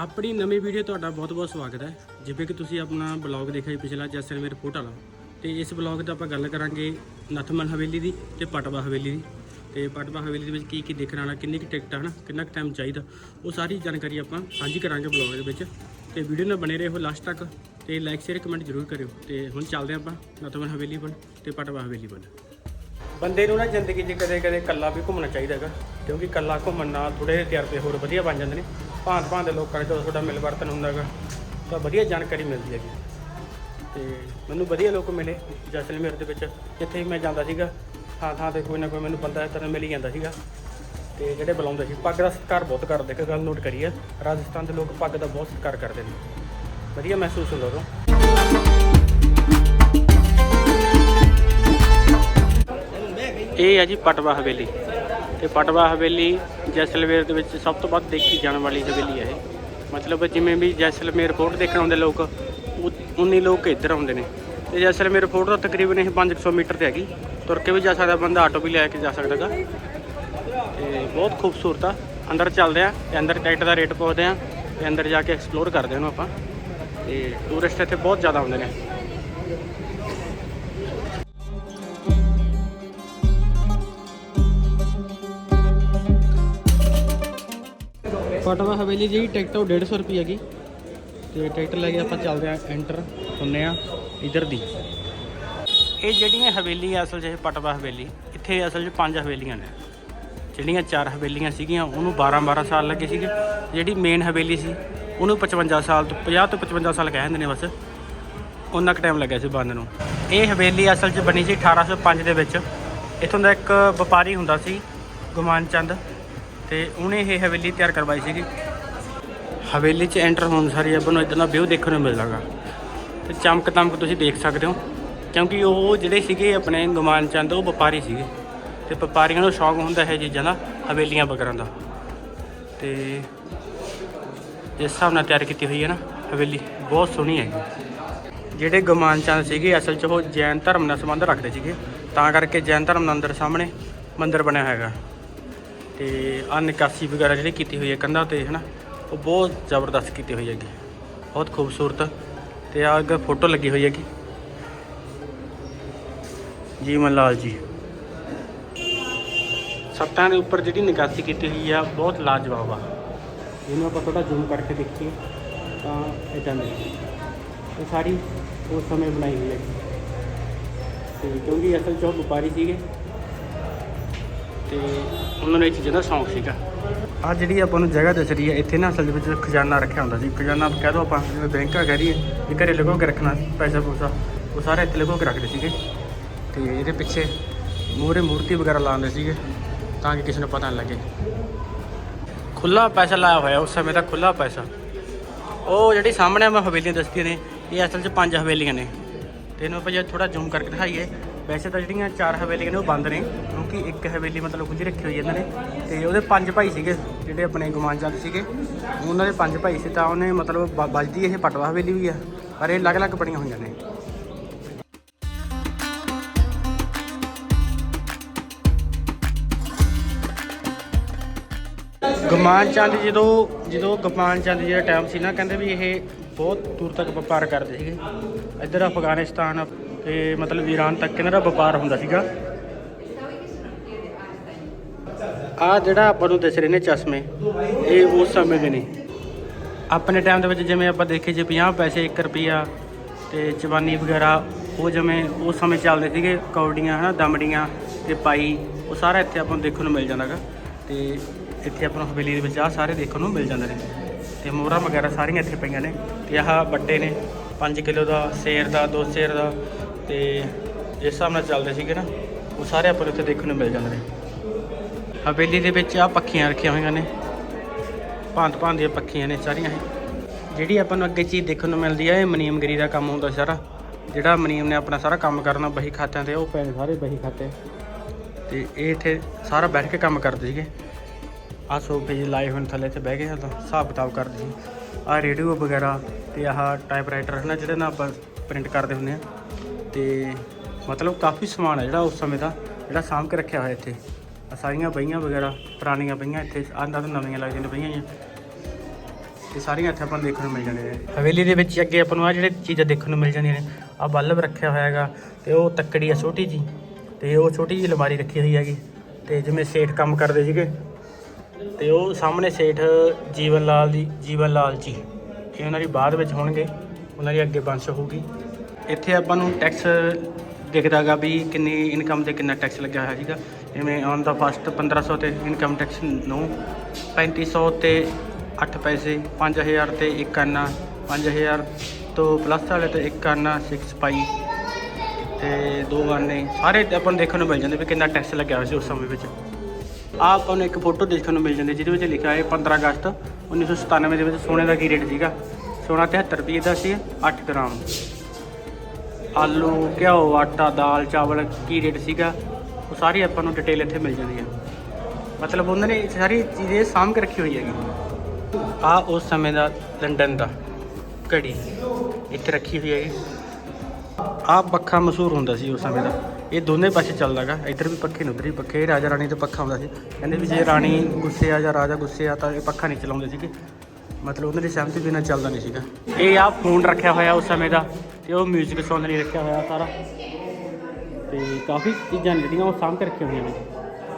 ਆਪਣੀ ਨਵੀਂ ਵੀਡੀਓ ਤੁਹਾਡਾ ਬਹੁਤ-ਬਹੁਤ ਸਵਾਗਤ ਹੈ। ਜਿਵੇਂ ਕਿ ਤੁਸੀਂ ਆਪਣਾ ਬਲੌਗ ਦੇਖਿਆ ਪਿਛਲਾ, ਜੈਸਲਮੇਰ ਰਿਪੋਰਟ ਵਾਲਾ। ਤੇ ਇਸ ਬਲੌਗ ਦਾ ਆਪਾਂ ਗੱਲ ਕਰਾਂਗੇ ਨਥਮਨ ਹਵੇਲੀ ਦੀ ਤੇ ਪਟਵਾ ਹਵੇਲੀ ਦੀ। ਤੇ ਪਟਵਾ ਹਵੇਲੀ ਦੇ ਵਿੱਚ ਕੀ ਕੀ ਦੇਖਣ ਵਾਲਾ, ਕਿੰਨੀ ਕੁ ਟਿਕਟ ਹਨ, ਕਿੰਨਾ ਕੁ ਟਾਈਮ ਚਾਹੀਦਾ, ਉਹ ਸਾਰੀ ਜਾਣਕਾਰੀ ਆਪਾਂ ਸਾਂਝੀ ਕਰਾਂਗੇ ਬਲੌਗ ਦੇ ਵਿੱਚ। ਤੇ ਵੀਡੀਓ ਨਾਲ ਬਣੇ ਰਹੋ ਲਾਸਟ ਤੱਕ ਤੇ ਲਾਈਕ ਸ਼ੇਅਰ ਕਮੈਂਟ ਜ਼ਰੂਰ ਕਰਿਓ। ਤੇ ਹੁਣ ਚੱਲਦੇ ਆਪਾਂ ਨਥਮਨ ਹਵੇਲੀ ਵੱਲ ਤੇ ਪਟਵਾ ਹਵੇਲੀ ਵੱਲ। ਬੰਦੇ ਨੂੰ ਨਾ ਜ਼ਿੰਦਗੀ 'ਚ ਕਦੇ ਕਦੇ ਇਕੱਲਾ ਵੀ ਘੁੰਮਣਾ ਚਾਹੀਦਾ ਹੈਗਾ, ਕਿਉਂਕਿ ਇਕੱਲਾ ਘੁੰਮਣ ਨਾਲ ਥੋੜੇ ਜਿਹੇ ਤਜਰਬੇ ਹੋਰ ਵਧੀਆ ਬਣ ਜਾਂਦੇ ਨੇ। ਭਾਂਤ ਭਾਂਤ ਦੇ ਲੋਕਾਂ ਨਾਲ ਜਦੋਂ ਤੁਹਾਡਾ ਮਿਲ ਵਰਤਨ ਹੁੰਦਾ ਹੈਗਾ ਤਾਂ ਵਧੀਆ ਜਾਣਕਾਰੀ ਮਿਲਦੀ ਹੈਗੀ। ਤੇ ਮੈਨੂੰ ਵਧੀਆ ਲੋਕ ਮਿਲੇ ਜੈਸਲਮੇਰ ਦੇ ਵਿੱਚ। ਜਿੱਥੇ ਵੀ ਮੈਂ ਜਾਂਦਾ ਸੀਗਾ, ਥਾਂ ਥਾਂ ਤੇ ਕੋਈ ਨਾ ਕੋਈ ਮੈਨੂੰ ਬੰਦਾ ਇਸ ਤਰ੍ਹਾਂ ਮਿਲ ਹੀ ਜਾਂਦਾ ਸੀਗਾ। ਤੇ ਜਿਹੜੇ ਬੁਲਾਉਂਦੇ ਸੀ, ਪੱਗ ਦਾ ਸਤਿਕਾਰ ਬਹੁਤ ਕਰਦੇ, ਇੱਕ ਗੱਲ ਨੋਟ ਕਰੀ ਹੈ ਰਾਜਸਥਾਨ ਦੇ ਲੋਕ ਪੱਗ ਦਾ ਬਹੁਤ ਸਤਿਕਾਰ ਕਰਦੇ ਨੇ। ਵਧੀਆ ਮਹਿਸੂਸ ਹੁੰਦਾ ਉਦੋਂ। ਇਹ ਹੈ ਜੀ ਪਟਵਾ ਹਵੇਲੀ। ਤੇ ਪਟਵਾ ਹਵੇਲੀ ਜੈਸਲਮੇਰ ਦੇ ਵਿੱਚ ਸਭ ਤੋਂ ਵੱਧ ਦੇਖੀ ਜਾਣ ਵਾਲੀ ਹਵੇਲੀ ਹੈ ਇਹ। ਮਤਲਬ ਜਿਵੇਂ ਵੀ ਜੈਸਲਮੇਰ ਫੋਰਟ ਦੇਖਣ ਆਉਂਦੇ ਲੋਕ, ਉ- ਉਨੀ ਲੋਕ ਇੱਧਰ ਆਉਂਦੇ ਨੇ। ਤੇ ਜੈਸਲਮੇਰ ਫੋਰਟ ਤੋਂ ਤਕਰੀਬਨ ਇਹ 500 ਮੀਟਰ ਤੇ ਹੈਗੀ। ਤੁਰ ਕੇ ਵੀ ਜਾ ਸਕਦਾ, ਬੰਦਾ ਆਟੋ ਵੀ ਲੈ ਕੇ ਜਾ ਸਕਦਾਗਾ ਤੇ ਬਹੁਤ ਖੂਬਸੂਰਤ ਆ। ਅੰਦਰ ਚੱਲਦੇ ਆ, ਤੇ ਅੰਦਰ ਟਿਕਟ ਦਾ ਰੇਟ ਪੁੱਛਦੇ ਆ, ਤੇ ਅੰਦਰ ਜਾ ਕੇ ਐਕਸਪਲੋਰ ਕਰਦੇ ਹਾਂ ਉਹਨੂੰ ਆਪਾਂ। ਤੇ ਟੂਰਿਸਟ ਇੱਥੇ ਬਹੁਤ ਜ਼ਿਆਦਾ ਆਉਂਦੇ ਨੇ। ਪਟਵਾ ਹਵੇਲੀ ਜਿਹੜੀ ਟਿਕਟ ਉਹ 150 ਰੁਪਏ ਹੈਗੀ। ਤੇ ਟਿਕਟ ਲੈ ਕੇ ਆਪਾਂ ਚੱਲਦੇ ਆ ਐਂਟਰ ਹੁੰਨੇ ਆ ਇਧਰ ਦੀ। ਇਹ ਜਿਹੜੀਆਂ ਹਵੇਲੀ ਆ, ਅਸਲ 'ਚ ਇਹ ਪਟਵਾ ਹਵੇਲੀ, ਇੱਥੇ ਅਸਲ 'ਚ ਪੰਜ ਹਵੇਲੀਆਂ ਨੇ। ਜਿਹੜੀਆਂ ਚਾਰ ਹਵੇਲੀਆਂ ਸੀਗੀਆਂ, ਉਹਨੂੰ 12 12 ਸਾਲ ਲੱਗੇ ਸੀਗੇ। ਜਿਹੜੀ ਮੇਨ ਹਵੇਲੀ ਸੀ, ਉਹਨੂੰ 55 ਸਾਲ ਤੋਂ 50 ਤੋਂ 55 ਸਾਲ ਕਹਿ ਦਿੰਦੇ ਨੇ ਬਸ। ਉਹਨਾਂ ਕੁ ਟਾਈਮ ਲੱਗਿਆ ਸੀ ਬੰਦ ਨੂੰ। ਇਹ ਹਵੇਲੀ ਅਸਲ 'ਚ ਬਣੀ ਸੀ 1805 ਦੇ ਵਿੱਚ। ਇੱਥੋਂ ਦਾ ਇੱਕ ਵਪਾਰੀ ਹੁੰਦਾ ਸੀ, ਗੁਮਾਨ ਚੰਦ। ਤੇ ਉਹਨੇ ਇਹ ਹਵੇਲੀ ਤਿਆਰ ਕਰਵਾਈ ਸੀਗੀ। ਹਵੇਲੀ 'ਚ ਐਂਟਰ ਹੋਣ ਸਾਰੀ ਆਪਾਂ ਨੂੰ ਇਦਾਂ ਦਾ ਵਿਊ ਦੇਖਣ ਨੂੰ ਮਿਲਦਾਗਾ। ਤੇ ਚਮਕ ਤਮਕ ਤੁਸੀਂ ਦੇਖ ਸਕਦੇ ਹੋ। ਕਿਉਂਕਿ ਉਹ ਜਿਹੜੇ ਸੀਗੇ ਆਪਣੇ ਗੁਮਾਨ ਚੰਦ, ਉਹ ਵਪਾਰੀ ਸੀਗੇ। ਤੇ ਵਪਾਰੀਆਂ ਨੂੰ ਸ਼ੌਕ ਹੁੰਦਾ ਹੈ ਚੀਜ਼ਾਂ ਦਾ, ਹਵੇਲੀਆਂ ਵਗੈਰਾ ਦਾ। ਤੇ ਇਸ ਹਿਸਾਬ ਨਾਲ ਤਿਆਰ ਕੀਤੀ ਹੋਈ ਹੈ ਨਾ, ਹਵੇਲੀ ਬਹੁਤ ਸੋਹਣੀ ਹੈਗੀ। ਜਿਹੜੇ ਗੁਮਾਨ ਚੰਦ ਸੀਗੇ, ਅਸਲ 'ਚ ਉਹ ਜੈਨ ਧਰਮ ਨਾਲ ਸੰਬੰਧ ਰੱਖਦੇ ਸੀਗੇ। ਤਾਂ ਕਰਕੇ ਜੈਨ ਧਰਮ ਦੇ ਅੰਦਰ ਸਾਹਮਣੇ ਮੰਦਿਰ ਬਣਿਆ ਹੈਗਾ। ਤੇ ਆ ਨਿਕਾਸੀ ਵਗੈਰਾ ਜਿਹੜੀ ਕੀਤੀ ਹੋਈ ਹੈ ਕੰਧਾਂ ਤੇ, ਹਨਾ, ਉਹ ਬਹੁਤ ਜ਼ਬਰਦਸਤ ਕੀਤੀ ਹੋਈ ਹੈਗੀ। ਬਹੁਤ ਖੂਬਸੂਰਤ। ਤੇ ਆ ਅੱਗੇ ਫੋਟੋ ਲੱਗੀ ਹੋਈ ਹੈਗੀ। ਜੀਵਨ ਲਾਲ ਜੀ। ਸੱਤਾਂ ਦੇ ਉੱਪਰ ਜਿਹੜੀ ਨਿਕਾਸੀ ਕੀਤੀ ਹੋਈ ਆ, ਬਹੁਤ ਲਾਜਵਾਬ ਆ। ਇਹਨੂੰ ਆਪਾਂ ਥੋੜਾ ਜ਼ੂਮ ਕਰਕੇ ਦੇਖੀਏ, ਤਾਂ ਇਦਾਂ ਦੇ ਇਹ ਸਾਰੀ ਉਸ ਸਮੇਂ ਬਣਾਈ ਹੋਈ ਹੈ ਤੇ ਕਿਉਂਕਿ ਅਸਲ 'ਚ ਉਹ ਵਪਾਰੀ ਸੀਗੇ। ਤੇ ਉਹਨਾਂ ਨੂੰ ਇਹ ਚੀਜ਼ਾਂ ਦਾ ਸ਼ੌਂਕ ਸੀਗਾ। ਆ ਜਿਹੜੀ ਆਪਾਂ ਨੂੰ ਜਗ੍ਹਾ ਦਿਸ ਰਹੀ ਹੈ, ਇੱਥੇ ਨਾ ਅਸਲ ਦੇ ਵਿੱਚ ਖਜ਼ਾਨਾ ਰੱਖਿਆ ਹੁੰਦਾ ਸੀ। ਖਜ਼ਾਨਾ ਕਹਿ ਦੋ ਆਪਾਂ, ਜਿਵੇਂ ਬੈਂਕ ਕਹਿ ਰਹੀਏ ਇਹ ਘਰੇ ਲਗੋ ਕੇ ਰੱਖਣਾ ਪੈਸਾ ਪੂਸਾ। ਉਹ ਸਾਰੇ ਇੱਥੇ ਲਗੋ ਕੇ ਰੱਖਦੇ ਸੀਗੇ। ਤੇ ਇਹਦੇ ਪਿੱਛੇ ਮੂਹਰੇ ਮੂਰਤੀ ਵਗੈਰਾ ਲਾਉਂਦੇ ਸੀਗੇ, ਤਾਂ ਕਿ ਕਿਸੇ ਨੂੰ ਪਤਾ ਨਾ ਲੱਗੇ। ਖੁੱਲਾ ਪੈਸਾ ਲਾਇਆ ਹੋਇਆ, ਉਸ ਸਮੇਂ ਦਾ ਖੁੱਲਾ ਪੈਸਾ। ਉਹ ਜਿਹੜੀ ਸਾਹਮਣੇ ਮੈਂ ਹਵੇਲੀਆਂ ਦੱਸਦੀਆਂ ਨੇ, ਇਹ ਅਸਲ 'ਚ ਪੰਜ ਹਵੇਲੀਆਂ ਨੇ। ਤੇ ਇਹਨੂੰ ਆਪਾਂ ਜੇ ਥੋੜਾ ਜ਼ੂਮ ਕਰਕੇ ਦਿਖਾਈਏ ਵੈਸੇ ਤਾਂ ਜਿਹੜੀਆਂ ਚਾਰ ਹਵੇਲੀਆਂ ਨੇ ਉਹ ਬੰਦ ਨੇ, ਕਿਉਂਕਿ ਇੱਕ ਹਵੇਲੀ ਮਤਲਬ ਖੁੱਲੀ ਰੱਖੀ ਹੋਈ ਇਹਨਾਂ ਨੇ ਤੇ ਉਹਦੇ ਪੰਜ ਭਾਈ ਸੀਗੇ, ਜਿਹੜੇ ਆਪਣੇ ਗੁਮਾਨ ਚੰਦ ਸੀਗੇ। ਉਹਨਾਂ ਦੇ ਪੰਜ ਭਾਈ ਸੀ ਤਾਂ ਉਹਨੇ ਮਤਲਬ ਬ- ਵੱਜਦੀ ਇਹ ਪਟਵਾ ਹਵੇਲੀ ਵੀ ਆ, ਪਰ ਇਹ ਅਲੱਗ-ਅਲੱਗ ਬਣੀਆਂ ਹੋਈਆਂ ਨੇ। ਗਮਾਨ ਚੰਦ ਜਦੋਂ ਜਦੋਂ ਗਮਾਨ ਚੰਦ ਜਿਹੜਾ ਟਾਈਮ ਸੀ ਨਾ, ਕਹਿੰਦੇ ਵੀ ਇਹ ਬਹੁਤ ਦੂਰ ਤੱਕ ਵਪਾਰ ਕਰਦੇ ਸੀਗੇ। ਇੱਧਰ ਅਫਗਾਨਿਸਤਾਨ ਤੇ ਮਤਲਬ ਈਰਾਨ ਤੱਕ ਇਹਨਾਂ ਦਾ ਵਪਾਰ ਹੁੰਦਾ ਸੀਗਾ। ਆ ਜਿਹੜਾ ਆਪਾਂ ਨੂੰ ਦਿਸ ਰਹੇ ਨੇ ਚਸ਼ਮੇ ਇਹ ਉਸ ਸਮੇਂ ਦੇ ਨੇ। ਆਪਣੇ ਟਾਈਮ ਦੇ ਵਿੱਚ ਜਿਵੇਂ ਆਪਾਂ ਦੇਖੇ ਜੇ 50 ਪੈਸੇ 1 ਰੁਪਿਆ ਤੇ ਚਵਾਨੀ ਵਗੈਰਾ ਉਹ ਜਿਵੇਂ ਉਸ ਸਮੇਂ ਚੱਲਦੇ ਸੀਗੇ ਕੌਡੀਆਂ ਹਨਾ ਦਮੜੀਆਂ ਤੇ ਪਾਈ ਉਹ ਸਾਰਾ ਇੱਥੇ ਆਪਾਂ ਨੂੰ ਦੇਖਣ ਨੂੰ ਮਿਲ ਜਾਂਦਾਗਾ ਤੇ ਇੱਥੇ ਆਪਾਂ ਨੂੰ ਹਵੇਲੀ ਦੇ ਵਿੱਚ ਆ ਸਾਰੇ ਦੇਖਣ ਨੂੰ ਮਿਲ ਜਾਂਦੇ ਨੇ। ਤੇ ਮੋਹਰਾਂ ਵਗੈਰਾ ਸਾਰੀਆਂ ਇੱਥੇ ਪਈਆਂ ਨੇ। ਤੇ ਆਹ ਵੱਡੇ ਨੇ 5 ਕਿਲੋ ਦਾ ਸ਼ੇਰ ਦਾ ਦੋ ਸ਼ੇਰ ਦਾ ਤੇ ਜਿਸ ਹਿਸਾਬ ਨਾਲ ਚੱਲਦੇ ਸੀਗੇ ਨਾ, ਉਹ ਸਾਰੇ ਆਪਾਂ ਨੂੰ ਉੱਥੇ ਦੇਖਣ ਨੂੰ ਮਿਲ ਜਾਂਦੇ ਨੇ। ਹਵੇਲੀ ਦੇ ਵਿੱਚ ਆ ਪੱਖੀਆਂ ਰੱਖੀਆਂ ਹੋਈਆਂ ਨੇ। ਭਾਂਤ ਭਾਂਤ ਦੀਆਂ ਪੱਖੀਆਂ ਨੇ ਸਾਰੀਆਂ ਇਹ। ਜਿਹੜੀ ਆਪਾਂ ਨੂੰ ਅੱਗੇ ਚੀਜ਼ ਦੇਖਣ ਨੂੰ ਮਿਲਦੀ ਹੈ ਇਹ ਮਨੀਮਗਰੀ ਦਾ ਕੰਮ ਹੁੰਦਾ ਸਾਰਾ। ਜਿਹੜਾ ਮਨੀਮ ਨੇ ਆਪਣਾ ਸਾਰਾ ਕੰਮ ਕਰਨਾ ਬਹੀ ਖਾਤਿਆਂ ਤੇ, ਉਹ ਪਏ ਸਾਰੇ ਬਹੀ ਖਾਤੇ। ਤੇ ਇਹ ਇੱਥੇ ਸਾਰਾ ਬੈਠ ਕੇ ਕੰਮ ਕਰਦੇ ਸੀਗੇ। ਆ ਸੋਫੇ ਜਿਹੇ ਲਾਏ ਹੋਏ ਥੱਲੇ ਤੇ ਬਹਿ ਕੇ ਤਾਂ ਹਿਸਾਬ ਕਿਤਾਬ ਕਰਦੇ ਸੀ। ਆ ਰੇਡੀਓ ਵਗੈਰਾ ਤੇ ਆਹ ਟਾਈਪਰਾਈਟਰ ਹੈ ਜਿਹੜੇ ਨਾਲ ਆਪਾਂ ਪ੍ਰਿੰਟ ਕਰਦੇ ਹੁੰਦੇ ਆ। ਤੇ ਮਤਲਬ ਕਾਫੀ ਸਮਾਨ ਹੈ ਜਿਹੜਾ ਉਸ ਸਮੇਂ ਦਾ, ਜਿਹੜਾ ਸਾਂਭ ਕੇ ਰੱਖਿਆ ਹੋਇਆ ਇੱਥੇ। ਆਹ ਸਾਰੀਆਂ ਬਈਆਂ ਵਗੈਰਾ, ਪੁਰਾਣੀਆਂ ਬਈਆਂ ਇੱਥੇ ਆਂਦਾ ਤਾਂ ਨਵੀਆਂ ਲੱਗਦੀਆਂ ਨੇ ਬਈਆਂ ਜੀ ਤੇ ਸਾਰੀਆਂ ਇੱਥੇ ਆਪਾਂ ਨੂੰ ਦੇਖਣ ਨੂੰ ਮਿਲ ਜਾਂਦੀਆਂ ਨੇ। ਹਵੇਲੀ ਦੇ ਵਿੱਚ ਅੱਗੇ ਆਪਾਂ ਨੂੰ ਆ ਜਿਹੜੇ ਚੀਜ਼ਾਂ ਦੇਖਣ ਨੂੰ ਮਿਲ ਜਾਂਦੀਆਂ ਨੇ ਆ ਬਲਬ ਰੱਖਿਆ ਹੋਇਆ ਹੈਗਾ, ਤੇ ਉਹ ਤੱਕੜੀ ਆ ਛੋਟੀ ਜੀ ਤੇ ਉਹ ਛੋਟੀ ਜੀ ਅਲਮਾਰੀ ਰੱਖੀ ਹੋਈ ਹੈਗੀ, ਤੇ ਜਿਵੇਂ ਸੇਠ ਕੰਮ ਕਰਦੇ ਸੀਗੇ, ਤੇ ਉਹ ਸਾਹਮਣੇ ਸੇਠ ਜੀਵਨ ਲਾਲ ਦੀ ਜੀਵਨ ਲਾਲ ਜੀ, ਇਹ ਉਹਨਾਂ ਦੀ ਬਾਅਦ ਵਿੱਚ ਹੋਣਗੇ, ਉਹਨਾਂ ਦੀ ਅੱਗੇ ਵੰਸ਼ ਹੋਊਗੀ। ਇੱਥੇ ਆਪਾਂ ਨੂੰ ਟੈਕਸ ਦਿਖਦਾਗਾ ਵੀ ਕਿੰਨੀ ਇਨਕਮ ਤੇ ਕਿੰਨਾ ਟੈਕਸ ਲੱਗਿਆ ਹੋਇਆ ਸੀਗਾ। ਜਿਵੇਂ ਔਨ ਦਾ ਫਸਟ 1500 ਤੇ ਇਨਕਮ ਟੈਕਸ 9 3500 ਤੇ 8 ਪੈਸੇ 5000 ਤੇ 1 ਆਨਾ 5000 ਤੋਂ ਪਲੱਸ ਵਾਲੇ ਤੇ 1 ਆਨਾ 6 ਪਾਈ ਤੇ ਦੋ ਆਨੇ ਸਾਰੇ ਆਪਾਂ ਨੂੰ ਦੇਖਣ ਨੂੰ ਮਿਲ ਜਾਂਦੇ ਵੀ ਕਿੰਨਾ ਟੈਕਸ ਲੱਗਿਆ ਹੋਇਆ ਸੀ ਉਸ ਸਮੇਂ ਵਿੱਚ। ਆਹ ਆਪਾਂ ਨੂੰ ਇੱਕ ਫੋਟੋ ਦੇਖਣ ਨੂੰ ਮਿਲ ਜਾਂਦੀ, ਜਿਹਦੇ ਵਿੱਚ ਲਿਖਿਆ ਹੈ 15 ਅਗਸਤ 1997 ਦੇ ਵਿੱਚ ਸੋਨੇ ਦਾ ਕੀ ਰੇਟ ਸੀਗਾ? ਸੋਨਾ 73 ਰੁਪਏ ਦਾ ਸੀ 8 ਗ੍ਰਾਮ। ਆਲੂ, ਘਿਓ, ਆਟਾ, ਦਾਲ, ਚਾਵਲ, ਕੀ ਰੇਟ ਸੀਗਾ, ਉਹ ਸਾਰੀ ਆਪਾਂ ਨੂੰ ਡਿਟੇਲ ਇੱਥੇ ਮਿਲ ਜਾਂਦੀ ਹੈ ਮਤਲਬ ਉਹਨਾਂ ਨੇ ਸਾਰੀ ਚੀਜ਼ੇ ਸਾਂਭ ਕੇ ਰੱਖੀ ਹੋਈ ਹੈਗੀ। ਆ ਉਸ ਸਮੇਂ ਦਾ ਲੰਡਨ ਦਾ ਘੜੀ ਇੱਥੇ ਰੱਖੀ ਹੋਈ ਹੈਗੀ। ਆ ਪੱਖਾ ਮਸ਼ਹੂਰ ਹੁੰਦਾ ਸੀ ਉਸ ਸਮੇਂ ਦਾ। ਇਹ ਦੋਨੇ ਪਾਸੇ ਚੱਲਦਾਗਾ ਇੱਧਰ ਵੀ ਪੱਖੇ ਨੇ, ਉੱਧਰ ਵੀ ਪੱਖੇ। ਰਾਜਾ ਰਾਣੀ ਤੇ ਪੱਖਾ ਹੁੰਦਾ ਸੀ। ਕਹਿੰਦੇ ਵੀ ਜੇ ਰਾਣੀ ਗੁੱਸੇ ਆ ਜਾਂ ਰਾਜਾ ਗੁੱਸੇ ਆ, ਤਾਂ ਇਹ ਪੱਖਾ ਨਹੀਂ ਚਲਾਉਂਦੇ ਸੀਗੇ। ਮਤਲਬ ਉਹਨਾਂ ਦੀ ਸਹਿਮਤੀ ਬਿਨਾਂ ਚੱਲਦਾ ਨਹੀਂ ਸੀਗਾ। ਇਹ ਆ ਫੋਨ ਰੱਖਿਆ ਹੋਇਆ ਉਸ ਸਮੇਂ ਦਾ। ਤੇ ਉਹ 뮤직 ਸੁਣਨ ਲਈ ਰੱਖਿਆ ਹੋਇਆ ਸਾਰਾ। ਤੇ ਕਾਫੀ ਚੀਜ਼ਾਂ ਨੇ ਜਿਹੜੀਆਂ ਉਹ ਸਾਂਭ ਕੇ ਰੱਖੀਆਂ ਹੋਈਆਂ ਨੇ।